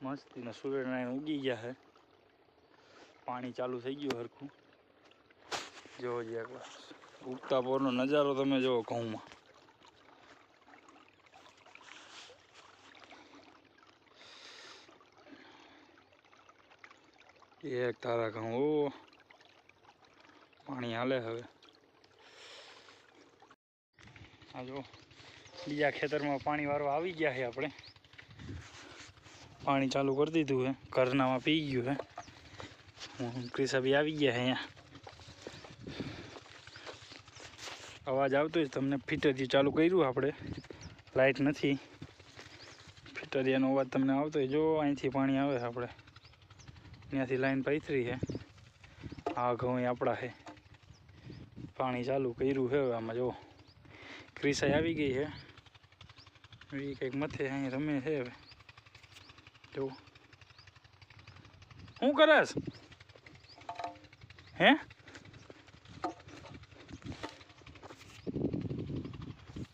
मस्ती ना सूरजनायन उगी गया है पानी चालू થઈ ગયો હરખુ જોજો એકલો ઉતા બોનો નજારા તમે જો ગામમાં કે એક તારા ગામ ઓ પાણી હાલે હવે આ જો બીજા ખેતરમાં પાણી વાળો આવી ગયા છે આપણે પાણી ચાલુ કરી દીધું હે ઘરનામાં પી ગયું છે હું ક્રિસાભાઈ આવી ગયા અહીંયા અવાજ આવતો જ તમને ફિટરિયું ચાલુ કર્યું આપણે લાઇટ નથી ફિટરિયાનો અવાજ તમને આવતો હોય જો અહીંથી પાણી આવે છે આપણે ત્યાંથી લાઈન પૈથરી છે આ ઘઉં આપણા છે પાણી ચાલુ કર્યું છે આમાં જો ક્રિસાઈ આવી ગઈ છે એ કંઈક મથે અહીં રમે છે હવે જો શું કરસ હે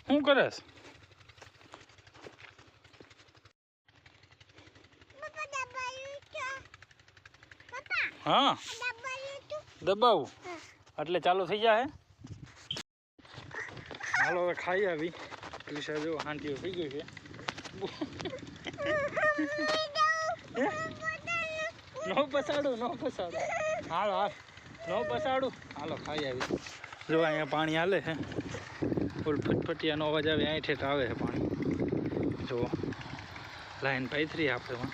શું કરસ હા દબાવું એટલે ચાલુ થઈ જાય હાલો હવે ખાઈ આવી પેલી સાહેબ જો હાંટીઓ થઈ ગયું છે નો પસાડું નો પસાડું હાલો હાલ નો પસાડું હાલો ખાઈ આવી જો અહીંયા પાણી હાલે છે ફૂલ ફટફટિયાનો અવાજ આવે અહીં ઠેઠ આવે છે પાણી જો લાઈન પાથરી આપણે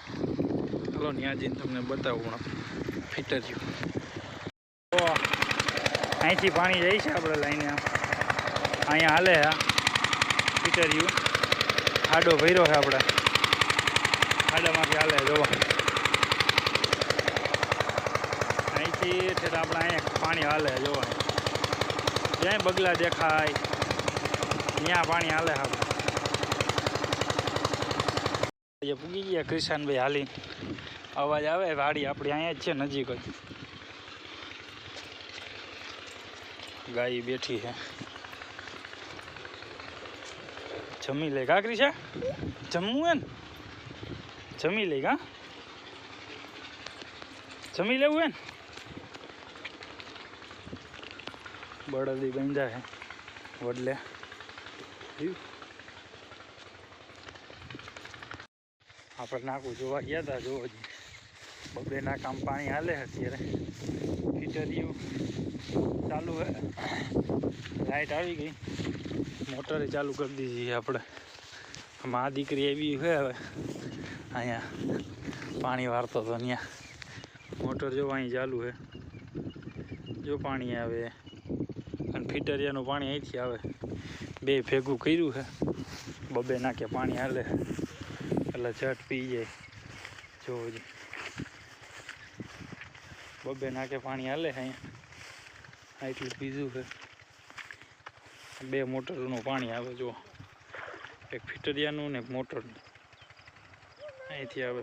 ચાલો ત્યાં જઈને તમને બતાવું ફિટર ફિટર્યું અહીંથી પાણી જાય છે આપણે લાઈને અહીંયા હાલે હા ફિટર યુ ખાડો ભર્યો છે આપણે ખાડામાંથી હાલે જોવા અહીંથી ઠેઠ આપણે અહીંયા પાણી હાલે જોવા જ્યાં બગલા દેખાય ત્યાં પાણી હાલે આપણે પૂગી ગયા કિશાનભાઈ હાલી અવાજ આવે વાડી આપણી અહીંયા જ છે નજીક જ ગાય બેઠી છે अच्छा, जमी लेगा कृषा जम्मू है जमी लेगा जमी ले बड़ा दी बंदा है आप जो गया था जो બગડેના કામ પાણી હાલે અત્યારે એવું ચાલુ લાઇટ આવી ગઈ મોટરે ચાલુ કરી દીધી આપણે મા દીકરી એવી છે હવે અહીંયા પાણી વાળતો હતો અહીંયા મોટર જો અહીં ચાલુ છે જો પાણી આવે અને ફિટરિયાનું પાણી અહીંથી આવે બે ભેગું કર્યું છે બબે નાખે પાણી હાલે એટલે ઝટ પી જાય જોવું જોઈએ બબે નાકે પાણી હાલે અહીંયા એટલું બીજું છે બે મોટરનું પાણી આવે જો એક ફિટરિયાનું ને એક મોટરનું અહીંથી આવે